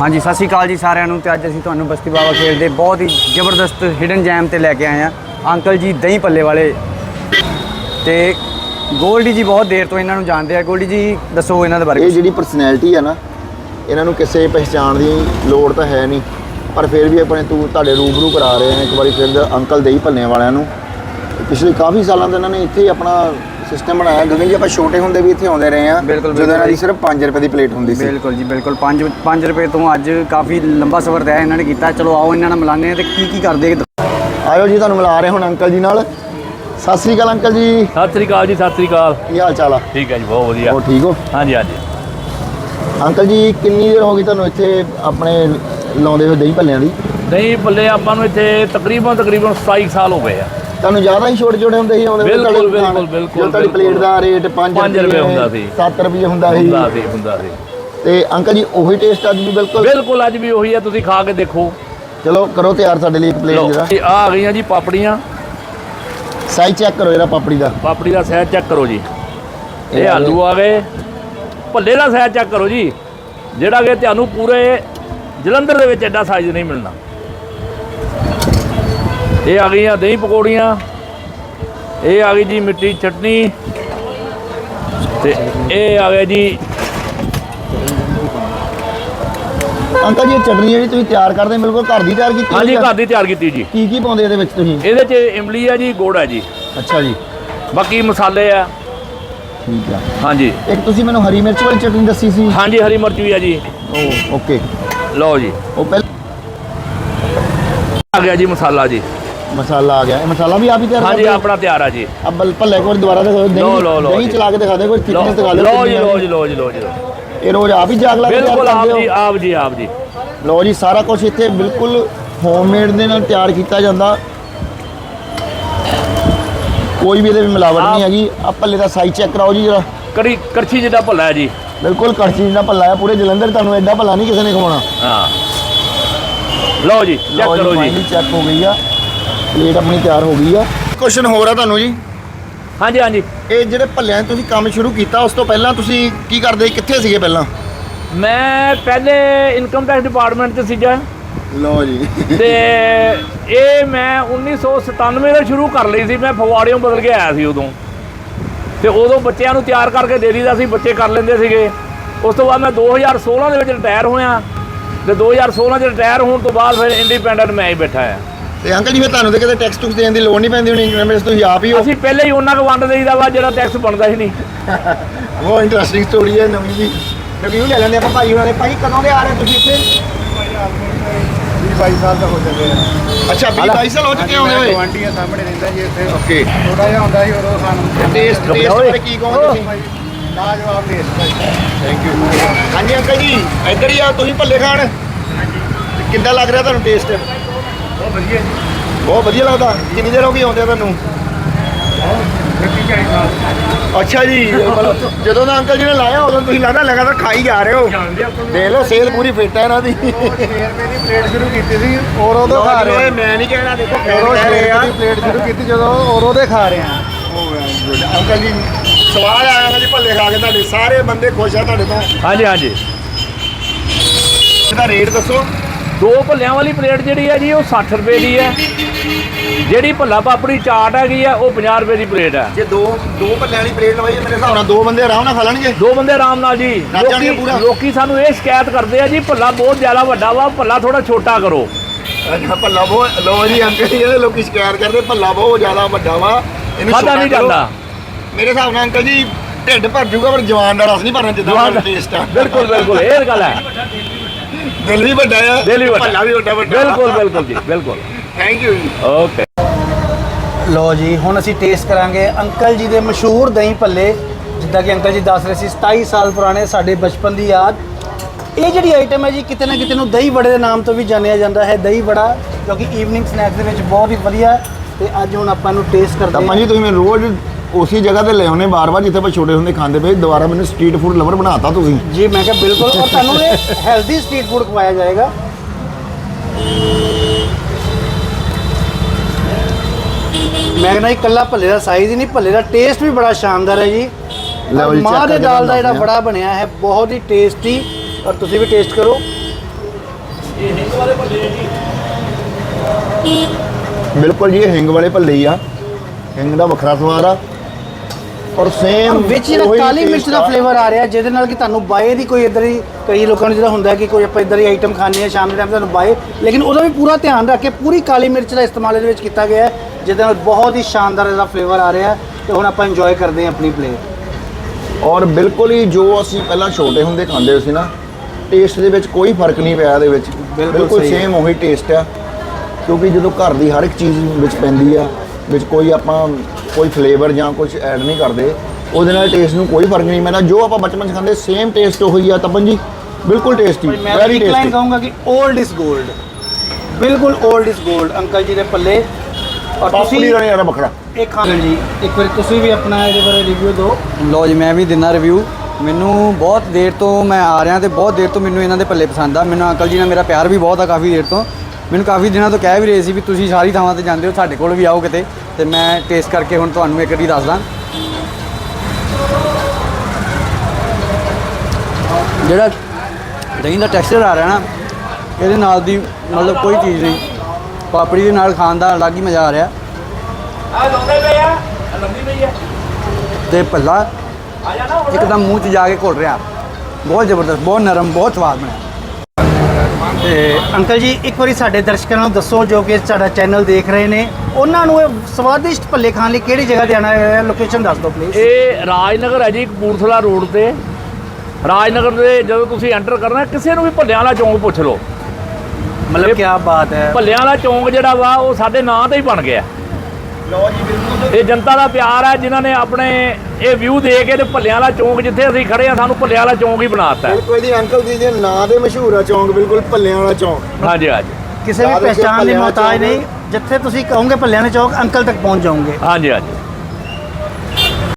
ਹਾਂਜੀ ਸਤਿ ਸ਼੍ਰੀ ਅਕਾਲ ਜੀ ਸਾਰਿਆਂ ਨੂੰ ਤੇ ਅੱਜ ਅਸੀਂ ਤੁਹਾਨੂੰ ਬਸਤੀ ਬਾਬਾ ਖੇਡ ਦੇ ਬਹੁਤ ਹੀ ਜ਼ਬਰਦਸਤ ਹਿਡਨ ਜੈਮ ਤੇ ਲੈ ਕੇ ਆਏ ਆ ਅੰਕਲ ਜੀ ਦਹੀਂ ਪੱਲੇ ਵਾਲੇ। ਤੇ ਗੋਲਡੀ ਜੀ ਬਹੁਤ ਦੇਰ ਤੋਂ ਇਹਨਾਂ ਨੂੰ ਜਾਣਦੇ ਆ। ਗੋਲਡੀ ਜੀ ਦੱਸੋ ਇਹਨਾਂ ਦੇ ਬਾਰੇ ਇਹ। ਜਿਹੜੀ ਪਰਸਨੈਲਿਟੀ ਆ ਨਾ ਇਹਨਾਂ ਨੂੰ ਕਿਸੇ ਪਹਿਚਾਣ ਦੀ ਲੋੜ ਤਾਂ ਹੈ ਨਹੀਂ। ਪਰ ਫਿਰ ਵੀ ਆਪਣੇ ਤੂੰ ਤੁਹਾਡੇ ਰੂਬਰੂ ਕਰਾ ਰਹੇ ਆ। ਇੱਕ ਵਾਰੀ ਫਿਰ ਅੰਕਲ ਦੇਈ ਭੱਲੇ ਵਾਲਿਆਂ ਨੂੰ। ਪਿਛਲੇ ਕਾਫੀ ਸਾਲਾਂ ਤੋਂ ਇਹਨਾਂ ਨੇ ਇੱਥੇ ਹੀ ਆਪਣਾ ਸਿਸਟਮ ਬਣਾਇਆ। ਗਗਨ ਜੀ ਆਪਾਂ ਛੋਟੇ ਹੁੰਦੇ ਵੀ ਇੱਥੇ ਆਉਂਦੇ ਰਹੇ ਆ ਬਿਲਕੁਲ, ਜਦੋਂ ਇਹਨਾਂ ਦੀ। ਸਿਰਫ 5 ਰੁਪਏ ਦੀ ਪਲੇਟ ਹੁੰਦੀ ਸੀ। ਬਿਲਕੁਲ ਜੀ ਬਿਲਕੁਲ। 5 5 ਰੁਪਏ ਤੋਂ ਅੱਜ ਕਾਫੀ ਲੰਬਾ ਸਫ਼ਰ ਤੈਅ ਇਹਨਾਂ ਨੇ ਕੀਤਾ। ਚਲੋ ਆਓ ਇਹਨਾਂ ਨਾਲ ਮਿਲਾਨੇ ਆ ਤੇ ਕੀ ਕੀ ਕਰਦੇ ਆ ਆਇਓ ਜੀ ਤੁਹਾਨੂੰ ਮਿਲਾ ਰਹੇ ਹੁਣ ਅੰਕਲ ਜੀ ਨਾਲ। ਸਤਿ ਸ੍ਰੀ ਅਕਾਲ ਅੰਕਲ ਜੀ। ਸਤਿ ਸ੍ਰੀ ਅਕਾਲ ਜੀ ਸਤਿ ਸ੍ਰੀ ਅਕਾਲ। ਕੀ ਹਾਲ ਚਾਲ ਆ? ਠੀਕ ਹੈ ਜੀ ਬਹੁਤ ਵਧੀਆ। ਹੋ ਠੀਕ ਹੋ? ਹਾਂਜੀ ਹਾਂਜੀ। ਅੰਕਲ ਜੀ ਕਿੰਨੀ ਦੇਰ ਹੋ ਗਈ ਤੁਹਾਨੂੰ ਇੱਥੇ ਆਪਣੇ ਲਾਉਂਦੇ ਹੋਏ ਦਹੀਂ ਭੱਲਿਆਂ ਦੀ? ਦਹੀਂ ਭੱਲੇ ਆਪਾਂ ਨੂੰ ਇੱਥੇ ਤਕਰੀਬਨ ਤਕਰੀਬਨ 27 ਸਾਲ ਹੋ ਗਏ ਆ। ਤੁਹਾਨੂੰ ਜ਼ਿਆਦਾ ਹੀ ਛੋਟੇ ਛੋਟੇ ਹੁੰਦੇ ਸੀ ਆਉਂਦੇ ਬਿਲਕੁਲ? ਬਿਲਕੁਲ, ਬਿਲਕੁਲ, ਤੁਹਾਡੀ ਪਲੇਟ ਦਾ ਰੇਟ 5 ਪੰਜ ਰੁਪਏ ਹੁੰਦਾ ਸੀ। 7 ਰੁਪਏ ਹੁੰਦਾ ਸੀ। ਹੁੰਦਾ ਸੀ ਹੁੰਦਾ ਸੀ। ਤੇ ਅੰਕਲ ਜੀ ਉਹੀ ਟੇਸਟ ਅੱਜ ਵੀ ਬਿਲਕੁਲ? ਬਿਲਕੁਲ ਅੱਜ ਵੀ ਉਹੀ ਆ ਤੁਸੀਂ ਖਾ ਕੇ ਦੇਖੋ। ਚਲੋ ਕਰੋ ਤਿਆਰ ਸਾਡੇ ਲਈ ਇੱਕ ਪਲੇਟ ਜਿਹੜਾ। ਇਹ ਆ ਗਈਆਂ ਜੀ ਪਾਪੜੀਆਂ। ਸਾਈਜ਼ ਚੈੱਕ ਕਰੋ ਜਿਹੜਾ ਪਾਪੜੀ ਦਾ। ਪਾਪੜੀ ਦਾ ਸਾਈਜ਼ ਚੈੱਕ ਕਰੋ ਜੀ। ਇਹ ਆਲੂ ਆ ਗਏ। ਭੱਲੇ ਦਾ ਸਾਈਜ਼ ਚੈੱਕ ਕਰੋ ਜੀ। ਜਿਹੜਾ ਕਿ ਤੁਹਾਨੂੰ ਪੂਰੇ ਜਲੰਧਰ ਦੇ ਵਿੱਚ ਐਡਾ ਸਾਈਜ਼ ਨਹੀਂ ਮਿਲਣਾ। ਇਹ ਆ ਗਈਆਂ ਦਹੀਂ ਪਕੌੜੀਆਂ। ਇਹ ਆ ਗਈ ਜੀ ਮਿੱਠੀ ਚਟਨੀ। ਤੇ ਇਹ ਆ ਗਿਆ ਜੀ ਅੰਕਲ ਜੀ ਇਹ ਚਟਨੀ ਜਿਹੜੀ ਤੁਸੀਂ ਤਿਆਰ ਕਰਦੇ ਬਿਲਕੁਲ ਘਰ ਦੀ ਤਿਆਰ ਕੀਤੀ ਹਾਂਜੀ? ਘਰ ਦੀ ਤਿਆਰ ਕੀਤੀ ਜੀ। ਕੀ ਕੀ ਪਾਉਂਦੇ ਇਹਦੇ ਵਿੱਚ ਤੁਸੀਂ? ਇਹਦੇ 'ਚ ਇਮਲੀ ਆ ਜੀ ਗੁੜ ਆ ਜੀ। ਅੱਛਾ ਜੀ। ਬਾਕੀ ਮਸਾਲੇ ਆ। ਠੀਕ ਆ। ਹਾਂਜੀ। ਇੱਕ ਤੁਸੀਂ ਮੈਨੂੰ ਹਰੀ ਮਿਰਚ ਵਾਲੀ ਚਟਨੀ ਦੱਸੀ ਸੀ? ਹਾਂਜੀ ਹਰੀ ਮਿਰਚ ਵੀ ਆ ਜੀ। ਓਕੇ। ਲਓ ਜੀ। ਉਹ ਪਹਿਲ ਆ ਗਿਆ ਜੀ ਮਸਾਲਾ ਜੀ। ਮਸਾਲਾ ਆ ਗਿਆ। ਇਹ ਮਸਾਲਾ ਵੀ ਆਪ ਹੀ ਤਿਆਰ ਹਾਂਜੀ? ਆਪਣਾ ਤਿਆਰ ਆ ਜੀ। ਅਬ ਭੱਲੇ ਕੋਲ ਦੁਬਾਰਾ ਲਓ, ਦਹੀਂ ਦਹੀਂ। ਚਲਾ ਕੇ ਦਿਖਾ ਦੇ ਕੋਈ ਥਿਕਨੈਸ ਦਿਖਾ ਦਿਓ ਲਓ ਜੀ ਕਿੰਨੀ। ਲਓ ਜੀ ਲਓ ਜੀ ਲਓ ਜੀ। ਇਹ ਰੋਜ਼ ਆਪ ਹੀ ਜਾਗ ਲਾ ਕੇ ਬਿਲਕੁਲ ਆਪ ਜੀ ਆਪ ਜੀ ਆਪ ਜੀ। ਸਾਰਾ ਕੁਝ ਇੱਥੇ ਬਿਲਕੁਲ ਹੋਮਮੇਡ ਦੇ ਨਾਲ ਤਿਆਰ ਕੀਤਾ ਜਾਂਦਾ। ਕੋਈ ਵੀ ਇਹਦੇ ਵਿੱਚ ਮਿਲਾਵਟ ਨਹੀਂ ਹੈਗੀ। ਆ ਭੱਲੇ ਦਾ ਸਾਈਜ਼ ਚੈੱਕ ਕਰਾਓ ਜੀ ਜਰਾ। ਕੜੀ ਕੜਛੀ ਜਿੱਡਾ ਭੱਲਾ ਹੈ ਜੀ। ਬਿਲਕੁਲ ਕੜਛੀ ਦਾ ਭੱਲਾ ਹੈ ਪੂਰੇ ਜਲੰਧਰ ਤੁਹਾਨੂੰ ਐਡਾ ਭੱਲਾ ਨਹੀਂ ਕਿਸੇ ਨੇ ਖਵਾਉਣਾ। ਹਾਂ। ਲਓ ਜੀ ਚੈੱਕ ਕਰੋ ਜੀ। ਚੈੱਕ ਹੋ ਗਈ ਆ। ਪਲੇਟ ਆਪਣੀ ਤਿਆਰ ਹੋ ਗਈ ਆ। ਕੁਐਸਚਨ ਹੋਰ ਆ ਤੁਹਾਨੂੰ ਜੀ। ਹਾਂਜੀ ਹਾਂਜੀ। ਇਹ ਜਿਹੜੇ ਭੱਲਿਆਂ 'ਚ ਤੁਸੀਂ ਕੰਮ ਸ਼ੁਰੂ ਕੀਤਾ ਉਸ ਤੋਂ ਪਹਿਲਾਂ ਤੁਸੀਂ ਕੀ ਕਰਦੇ ਕਿੱਥੇ ਸੀਗੇ ਪਹਿਲਾਂ? ਮੈਂ ਪਹਿਲੇ ਇਨਕਮ ਟੈਕਸ ਡਿਪਾਰਟਮੈਂਟ 'ਚ ਸੀਗਾ। ਲਓ ਜੀ। ਤੇ ਇਹ ਮੈਂ 1997 ਦਾ ਸ਼ੁਰੂ ਕਰ ਲਈ ਸੀ ਮੈਂ ਫਗਵਾੜਿਓਂ ਬਦਲ ਕੇ ਆਇਆ ਸੀ ਉਦੋਂ। ਤੇ ਉਦੋਂ ਬੱਚਿਆਂ ਨੂੰ ਤਿਆਰ ਕਰਕੇ ਦੇ ਦਈਦਾ ਸੀ ਬੱਚੇ ਕਰ ਲੈਂਦੇ ਸੀਗੇ। ਉਸ ਤੋਂ ਬਾਅਦ ਮੈਂ 2016 ਦੇ ਵਿੱਚ ਰਿਟਾਇਰ ਹੋਇਆ। ਤੇ 2016 ਚ ਰਿਟਾਇਰ ਹੋਣ ਤੋਂ ਬਾਅਦ ਫਿਰ ਇੰਡੀਪੈਂਡੈਂਟ ਮੈਂ ਹੀ ਬੈਠਾ ਆ। ਤੇ ਅੰਕਲ ਜੀ ਫਿਰ ਤੁਹਾਨੂੰ ਤੇ ਕਿਤੇ ਟੈਕਸ ਟੁਕਸ ਦੇਣ ਦੀ ਲੋੜ ਨਹੀਂ ਪੈਂਦੀ ਹੋਣੀ ਇਨਕਮ ਵਿੱਚ ਤੁਸੀਂ ਆਪ ਹੀ ਹੋ ਅਸੀਂ ਪਹਿਲੇ ਹੀ ਉਹਨਾਂ ਕੁ ਵੰਡ ਦੇਈਦਾ ਵਾ ਜਿਹੜਾ ਟੈਕਸ ਬਣਦਾ ਹੀ ਨਹੀਂ। ਬਹੁਤ ਇੰਟਰਸਟਿੰਗ ਸਟੋਰੀ ਹੈ ਨਵੀਂ ਜੀ। ਰਿਵਿਊ ਲੈ ਲੈਂਦੇ ਆਪਾਂ ਭਾਈ ਦੇ। ਭਾਈ ਕਦੋਂ ਦੇ ਆ ਰਹੇ ਤੁਸੀਂ ਇੱਥੇ? 22 ਸਾਲ ਦਾ ਹੋ ਚੱਲੇ ਆ। ਅੱਛਾ 20 22 ਸਾਲ ਹੋ ਚੁੱਕੇ ਹੋਣੇ ਹੋਏ ਗਵਾਂਢੀਆਂ ਸਾਹਮਣੇ ਰਹਿੰਦਾ ਜੀ ਇੱਥੇ। ਓਕੇ ਥੋੜਾ ਜਿਹਾ ਹੁੰਦਾ ਸੀ ਉਦੋਂ ਸਾਨੂੰ। ਟੇਸਟ ਟੇਸਟ ਬਾਰੇ ਕੀ ਕਹੋਗੇ ਤੁਸੀਂ? ਨਾ ਜਵਾਬ ਦੇ ਥੈਂਕ ਯੂ ਹਾਂਜੀ ਅੰਕਲ ਜੀ ਇੱਧਰ ਹੀ ਆ ਤੁਸੀਂ ਭੱਲੇ ਖਾਣ? ਕਿੱਦਾਂ ਲੱਗ ਰਿਹਾ ਤੁਹਾਨੂੰ ਟੇਸਟ ਬਹੁਤ ਵਧੀਆ ਜੀ। ਬਹੁਤ ਵਧੀਆ ਲੱਗਦਾ। ਕਿੰਨੀ ਦੇਰ ਹੋ ਗਈ ਆਉਂਦੇ ਤੁਹਾਨੂੰ? ਸਾਲ ਅੱਛਾ ਜੀ ਮਤਲਬ ਜਦੋਂ ਦਾ ਅੰਕਲ ਜੀ ਨੇ ਲਾਇਆ ਉਦੋਂ ਤੁਸੀਂ ਲੱਗਦਾ ਲਗਾਤਾਰ ਖਾਈ ਜਾ ਰਹੇ ਹੋ। ਦੇਖ ਲਓ ਸਿਹਤ ਪੂਰੀ ਫਿੱਟ ਹੈ ਇਹਨਾਂ ਦੀ। 6 ਰੁਪਏ ਦੀ ਪਲੇਟ ਸ਼ੁਰੂ ਕੀਤੀ ਸੀ। ਔਰ ਉਦੋਂ ਖਾ ਰਹੇ ਓਏ ਆ। ਮੈਂ ਨਹੀਂ ਕਹਿਣਾ ਦੇਖੋ ਔਰ ਕਹਿ ਰਹੇ। ਆ ਦੀ ਪਲੇਟ ਸ਼ੁਰੂ ਕੀਤੀ ਜਦੋਂ ਔਰ ਉਹਦੇ ਖਾ ਰਹੇ ਆ। ਅੰਕਲ ਜੀ ਸਵਾਦ ਆਇਆ ਨਾ ਜੀ ਭੱਲੇ ਖਾ ਕੇ ਤੁਹਾਡੇ। ਸਾਰੇ ਬੰਦੇ ਖੁਸ਼ ਆ ਤੁਹਾਡੇ ਤੋਂ। ਹਾਂਜੀ ਹਾਂਜੀ। ਇਹਦਾ ਰੇਟ ਦੱਸੋ। ਦੋ ਭੱਲਿਆਂ ਵਾਲੀ ਪਲੇਟ ਜਿਹੜੀ ਹੈ ਜੀ ਉਹ 60 ਰੁਪਏ ਦੀ ਹੈ। ਜਿਹੜੀ ਭੱਲਾ ਪਾਪੜੀ ਚਾਟ ਹੈਗੀ ਆ ਉਹ 50 ਰੁਪਏ ਦੀ ਪਲੇਟ ਹੈ। ਜੇ ਦੋ ਦੋ ਭੱਲਿਆਂ ਵਾਲੀ ਪਲੇਟ ਲਵਾਈ ਮੇਰੇ ਹਿਸਾਬ ਨਾਲ ਦੋ ਬੰਦੇ ਆਰਾਮ ਨਾਲ ਖਾ ਲੈਣਗੇ। ਦੋ ਬੰਦੇ ਆਰਾਮ ਨਾਲ ਜੀ। ਲੋਕੀ ਪੂਰਾ। ਲੋਕੀ ਸਾਨੂੰ ਇਹ ਸ਼ਿਕਾਇਤ ਕਰਦੇ ਆ ਜੀ ਭੱਲਾ ਬਹੁਤ ਜ਼ਿਆਦਾ ਵੱਡਾ ਵਾ ਭੱਲਾ ਥੋੜਾ ਛੋਟਾ ਕਰੋ। ਭੱਲਾ ਬਹੁਤ ਲੋ ਜੀ ਅੰਕਲ ਜੀ ਇਹਦੇ ਲੋਕੀ ਸ਼ਿਕਾਇਤ ਕਰਦੇ ਭੱਲਾ ਬਹੁਤ ਜ਼ਿਆਦਾ ਵੱਡਾ ਵਾ। ਇਹਨੂੰ ਛੋਟਾ ਨਹੀਂ। ਜਾਂਦਾ। ਮੇਰੇ ਹਿਸਾਬ ਨਾਲ ਅੰਕਲ ਜੀ ਢਿੱਡ ਭਰ ਜੂਗਾ ਪਰ ਜਵਾਨ ਦਾ ਰਸ ਨਹੀਂ ਭਰਨਾ ਜਿੱਦਾਂ ਟੇਸਟ ਆ। ਬਿਲਕੁਲ ਬਿਲਕੁਲ ਇਹ ਗੱਲ ਹੈ। ਦਿਲ ਵੀ ਵੱਡਾ ਆ। ਦਿਲ ਵੀ ਵੱਡਾ। ਭੱਲਾ ਵੀ ਵੱਡਾ ਵੱਡਾ। ਬਿਲਕੁਲ ਬਿਲਕੁਲ ਜੀ ਬਿਲਕੁਲ। ਥੈਂਕ ਯੂ ਜੀ। ਓਕੇ ਲੋ ਜੀ ਹੁਣ ਅਸੀਂ ਟੇਸਟ ਕਰਾਂਗੇ ਅੰਕਲ ਜੀ ਦੇ ਮਸ਼ਹੂਰ ਦਹੀਂ ਭੱਲੇ ਜਿੱਦਾਂ ਕਿ ਅੰਕਲ ਜੀ ਦੱਸ ਰਹੇ ਸੀ 27 ਸਾਲ ਪੁਰਾਣੇ ਸਾਡੇ ਬਚਪਨ ਦੀ ਯਾਦ। ਇਹ ਜਿਹੜੀ ਆਈਟਮ ਹੈ ਜੀ ਕਿਤੇ ਨਾ ਕਿਤੇ ਨੂੰ ਦਹੀਂ ਵੜੇ ਦੇ ਨਾਮ ਤੋਂ ਵੀ ਜਾਣਿਆ ਜਾਂਦਾ ਹੈ ਦਹੀਂ ਵੜਾ ਜੋ ਕਿ ਈਵਨਿੰਗ ਸਨੈਕਸ ਦੇ ਵਿੱਚ ਬਹੁਤ ਹੀ ਵਧੀਆ ਹੈ। ਤੇ ਅੱਜ ਹੁਣ ਆਪਾਂ ਨੂੰ ਟੇਸਟ ਕਰਦੇ ਹਾਂ। ਤੁਸੀਂ ਮੈਨੂੰ ਰੋਜ਼ ਉਸੇ ਜਗ੍ਹਾ ਤੇ ਲੈ ਆਉਨੇ ਬਾਰ-ਬਾਰ ਜਿੱਥੇ ਆਪਾਂ ਛੋਟੇ ਹੁੰਦੇ ਖਾਂਦੇ ਪਏ ਦੁਬਾਰਾ ਮੈਨੂੰ ਸਟਰੀਟ ਫੂਡ ਲਵਰ ਬਣਾਤਾ ਤੁਸੀਂ। ਜੀ ਮੈਂ ਕਿਹਾ ਬਿਲਕੁਲ ਔਰ ਤੁਹਾਨੂੰ ਇਹ ਹੈਲਦੀ ਸਟਰੀਟ ਫੂਡ ਖਵਾਇਆ ਜਾਏਗਾ। ਮੈਂ ਕਹਿੰਦਾ ਜੀ ਕੱਲਾ ਭੱਲੇ ਦਾ ਸਾਈਜ਼ ਹੀ ਨਹੀਂ ਭੱਲੇ ਦਾ ਟੇਸਟ ਵੀ ਬੜਾ ਸ਼ਾਨਦਾਰ ਹੈ ਜੀ। ਲਓ ਜੀ, ਮਾਂ ਦੇ ਦਾਲ ਦਾ ਜਿਹੜਾ ਬੜਾ ਬਣਿਆ ਹੈ ਬਹੁਤ ਹੀ ਟੇਸਟੀ ਔਰ ਤੁਸੀਂ ਵੀ ਟੇਸਟ ਕਰੋ। ਬਿਲਕੁਲ ਜੀ ਇਹ ਹਿੰਗ ਵਾਲੇ ਭੱਲੇ ਆ। ਹਿੰਗ ਦਾ ਵੱਖਰਾ ਸਵਾਦ ਆ। ਔਰ ਸੇਮ ਵਿੱਚ ਜਿਹੜਾ ਕਾਲੀ ਮਿਰਚ ਦਾ ਫਲੇਵਰ ਆ। ਰਿਹਾ ਜਿਹਦੇ ਨਾਲ ਕਿ ਤੁਹਾਨੂੰ ਬਾਏ ਦੀ ਕੋਈ ਇਧਰ ਹੀ ਕਈ ਲੋਕਾਂ ਨੂੰ ਜਿਹੜਾ ਹੁੰਦਾ ਕਿ ਕੋਈ ਆਪਾਂ ਇਧਰ ਹੀ ਆਈਟਮ ਖਾਣੀ ਹੈ ਸ਼ਾਮ ਦੇ ਟਾਈਮ ਤੁਹਾਨੂੰ ਬਾਏ ਲੇਕਿਨ ਉਹਦਾ ਵੀ ਪੂਰਾ ਧਿਆਨ ਰੱਖ ਕੇ ਪੂਰੀ ਕਾਲੀ ਮਿਰਚ ਦਾ ਇਸਤੇਮਾਲ ਇਹਦੇ ਵਿੱਚ ਕੀਤਾ ਗਿਆ ਹੈ ਜਿਹਦੇ ਨਾਲ ਬਹੁਤ ਹੀ ਸ਼ਾਨਦਾਰ ਇਹਦਾ ਫਲੇਵਰ ਆ ਰਿਹਾ ਤੇ ਹੁਣ ਆਪਾਂ ਇੰਜੋਏ ਕਰਦੇ ਹਾਂ ਆਪਣੀ ਪਲੇਟ ਔਰ ਬਿਲਕੁਲ ਹੀ ਜੋ ਅਸੀਂ ਪਹਿਲਾਂ ਛੋਟੇ ਹੁੰਦੇ ਖਾਂਦੇ ਸੀ ਨਾ ਟੇਸਟ ਦੇ ਵਿੱਚ ਕੋਈ ਫ਼ਰਕ ਨਹੀਂ ਪਿਆ ਇਹਦੇ ਵਿੱਚ। ਬਿਲਕੁਲ। ਸੇਮ ਉਹੀ ਟੇਸਟ ਆ ਕਿਉਂਕਿ ਜਦੋਂ ਘਰ ਦੀ ਹਰ ਇੱਕ ਚੀਜ਼ ਵਿੱਚ ਪੈਂਦੀ ਆ ਵਿੱਚ ਕੋਈ ਆਪਾਂ ਕੋਈ ਫਲੇਵਰ ਜਾਂ ਕੁਝ ਐਡ ਨਹੀਂ ਕਰਦੇ ਉਹਦੇ ਨਾਲ ਟੇਸਟ ਨੂੰ ਕੋਈ ਫ਼ਰਕ ਨਹੀਂ। ਪੈਂਦਾ ਜੋ ਆਪਾਂ ਬਚਪਨ 'ਚ ਖਾਂਦੇ ਸੇਮ ਟੇਸਟ ਉਹ ਹੀ ਆ ਤਪਨ ਜੀ। ਬਿਲਕੁਲ ਟੇਸਟੀ ਵੈਰੀ ਟੇਸਟੀ ਮੈਂ ਕਹਾਂਗਾ ਕਿ 올ਡ ਇਜ਼ 골ਡ ਬਿਲਕੁਲ 올ਡ ਇਜ਼ 골ਡ ਅੰਕਲ ਜੀ ਦੇ ਪੱਲੇ। ਔਰ ਤੁਸੀਂ ਰਣੇ ਵਾਲਾ ਬਖੜਾ ਇਹ ਖਾਣ ਜੀ। ਇੱਕ ਵਾਰ ਤੁਸੀਂ ਵੀ ਆਪਣਾ ਇਹਦੇ ਬਾਰੇ ਰਿਵਿਊ ਦਿਓ। ਲੋ ਜੀ ਮੈਂ ਵੀ ਦਿਨਾ ਰਿਵਿਊ ਮੈਨੂੰ ਬਹੁਤ ਦੇਰ ਤੋਂ ਮੈਂ ਆ ਰਿਹਾ ਤੇ ਬਹੁਤ ਦੇਰ ਤੋਂ ਮੈਨੂੰ ਇਹਨਾਂ ਦੇ ਪੱਲੇ ਪਸੰਦ ਆ। ਮੈਨੂੰ ਅੰਕਲ ਜੀ ਨਾਲ ਮੇਰਾ ਪਿਆਰ ਵੀ ਬਹੁਤ ਆ ਕਾਫੀ ਦੇਰ ਤੋਂ। ਮੈਨੂੰ ਕਾਫੀ ਦਿਨਾਂ ਤੋਂ ਕਹਿ ਵੀ ਰਹੇ ਸੀ ਵੀ ਤੁਸੀਂ ਸਾਰੀ ਥਾਵਾਂ ਤੇ ਜਾਂਦੇ ਹੋ ਸਾਡੇ ਕੋਲ ਵੀ ਆਓ ਕਿਤੇ। ਤੇ ਮੈਂ ਟੇਸਟ ਕਰਕੇ ਹੁਣ ਤੁਹਾਨੂੰ ਇੱਕ ਵਾਰੀ ਦੱਸਦਾ। ਜਿਹੜਾ ਦਹੀਂ ਦਾ ਟੈਕਸਚਰ ਆ ਰਿਹਾ ਨਾ ਇਹਦੇ ਨਾਲ ਦੀ ਮਤਲਬ ਕੋਈ ਚੀਜ਼ ਨਹੀਂ। ਪਾਪੜੀ ਦੇ ਨਾਲ ਖਾਣ ਦਾ ਅਲੱਗ ਹੀ ਮਜ਼ਾ ਆ ਰਿਹਾ। ਆ ਲਾਉਂਦੇ ਪਏ ਆ ਲੰਬੀ ਪਈ ਆ। ਤੇ ਭੱਲਾ ਆ ਜਾ ਨਾ ਇੱਕਦਮ ਮੂੰਹ 'ਚ ਜਾ ਕੇ ਘੁਲ ਰਿਹਾ। ਬਹੁਤ ਜ਼ਬਰਦਸਤ ਬਹੁਤ ਨਰਮ ਬਹੁਤ ਸਵਾਦ ਬਣਿਆ। ਤੇ ਅੰਕਲ ਜੀ ਇੱਕ ਵਾਰੀ ਸਾਡੇ ਦਰਸ਼ਕਾਂ ਨੂੰ ਦੱਸੋ ਜੋ ਕਿ ਸਾਡਾ ਚੈਨਲ ਦੇਖ ਰਹੇ ਨੇ। ਉਹਨਾਂ ਨੂੰ ਇਹ ਸਵਾਦਿਸ਼ਟ ਭੱਲੇ ਖਾਣ ਲਈ ਕਿਹੜੀ ਜਗ੍ਹਾ ਤੇ ਆਣਾ ਹੈ? ਲੋਕੇਸ਼ਨ ਦੱਸ ਦਿਓ ਪਲੀਜ਼ ਇਹ ਰਾਜਨਗਰ ਹੈ ਜੀ ਕਪੂਰਥਲਾ ਰੋਡ ਤੇ। ਰਾਜਨਗਰ ਦੇ ਜਦੋਂ ਤੁਸੀਂ ਐਂਟਰ ਕਰਨਾ ਕਿਸੇ ਨੂੰ ਵੀ ਭੱਲਿਆਂ ਵਾਲਾ ਚੌਂਕ ਪੁੱਛ ਲਓ। ਮਤਲਬ ਕੀ ਬਾਤ ਹੈ। ਭੱਲਿਆਂ ਵਾਲਾ ਚੌਂਕ ਜਿਹੜਾ ਵਾ ਉਹ ਸਾਡੇ ਨਾਂ ਤੇ ਹੀ ਬਣ ਗਿਆ। ਇਹ ਜਨਤਾ ਦਾ ਪਿਆਰ ਹੈ ਜਿਨ੍ਹਾਂ ਨੇ ਆਪਣੇ ਇਹ ਵਿਊ ਦੇ ਕੇ ਤੇ ਭੱਲਿਆਂ ਵਾਲਾ ਚੌਂਕ ਜਿੱਥੇ ਅਸੀਂ ਖੜੇ ਆ ਸਾਨੂੰ ਭੱਲਿਆਂ ਵਾਲਾ ਚੌਂਕ ਹੀ ਬਣਾਤਾ ਬਿਲਕੁਲ ਜੀ ਅੰਕਲ ਜੀ ਦੇ ਨਾਂ ਦੇ ਮਸ਼ਹੂਰ ਆ ਚੌਂਕ ਬਿਲਕੁਲ ਭੱਲਿਆਂ ਵਾਲਾ ਚੌਂਕ। ਹਾਂਜੀ ਹਾਂਜੀ। ਕਿਸੇ ਵੀ ਪਹਿਚਾਣ ਦੀ ਮੁਹਤਾਜ। ਨਹੀਂ ਜਿੱਥੇ ਤੁਸੀਂ ਕਹੋਗੇ ਭੱਲਿਆਂ ਦੇ ਚੌਕ ਅੰਕਲ ਤੱਕ ਪਹੁੰਚ ਜਾਓਗੇ ਹਾਂਜੀ ਹਾਂਜੀ